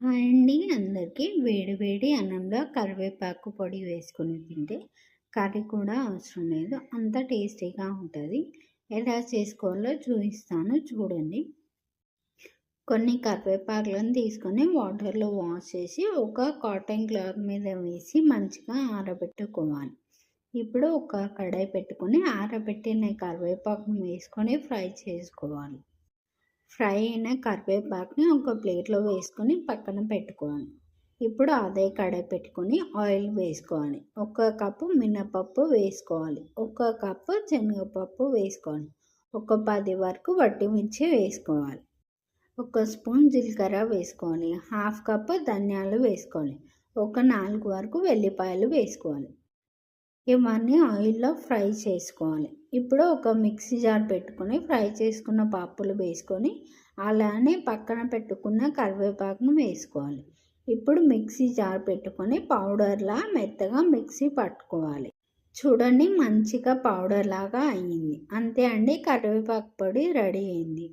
అండి అందరికీ వేడి వేడి అన్నంలో కరివేపాకు పొడి వేసుకొని తింటే కర్రీ కూడా అవసరం లేదు. అంత టేస్టీగా ఉంటుంది. ఎలా చేసుకోవాలో చూపిస్తాను చూడండి. కొన్ని కరివేపాకులను తీసుకొని వాటర్లో వాష్ చేసి ఒక కాటన్ క్లాత్ మీద వేసి మంచిగా ఆరబెట్టుకోవాలి. ఇప్పుడు ఒక కడాయి పెట్టుకొని ఆరబెట్టిన కరివేపాకును వేసుకొని ఫ్రై చేసుకోవాలి. ఫ్రై అయిన కరివేపాకుని ఒక ప్లేట్లో వేసుకొని పక్కన పెట్టుకోవాలి. ఇప్పుడు అదే కడాయి పెట్టుకొని ఆయిల్ వేసుకోవాలి. ఒక కప్పు మినపప్పు వేసుకోవాలి. ఒక కప్పు శనగపప్పు వేసుకోవాలి. ఒక పది వరకు వట్టి మిర్చి వేసుకోవాలి. ఒక స్పూన్ జీలకర్ర వేసుకోవాలి. హాఫ్ కప్పు ధనియాలు వేసుకోవాలి. ఒక నాలుగు వరకు వెల్లిపాయలు వేసుకోవాలి. ఇవన్నీ ఆయిల్లో ఫ్రై చేసుకోవాలి. ఇప్పుడు ఒక మిక్సీ జార్ పెట్టుకొని ఫ్రై చేసుకున్న పప్పులు వేసుకొని అలానే పక్కన పెట్టుకున్న కరివేపాకును వేసుకోవాలి. ఇప్పుడు మిక్సీ జార్ పెట్టుకొని పౌడర్లా మెత్తగా మిక్సీ పట్టుకోవాలి. చూడండి మంచిగా పౌడర్ లాగా అయ్యింది అంతే అండి కరివేపాకు పొడి రెడీ అయింది.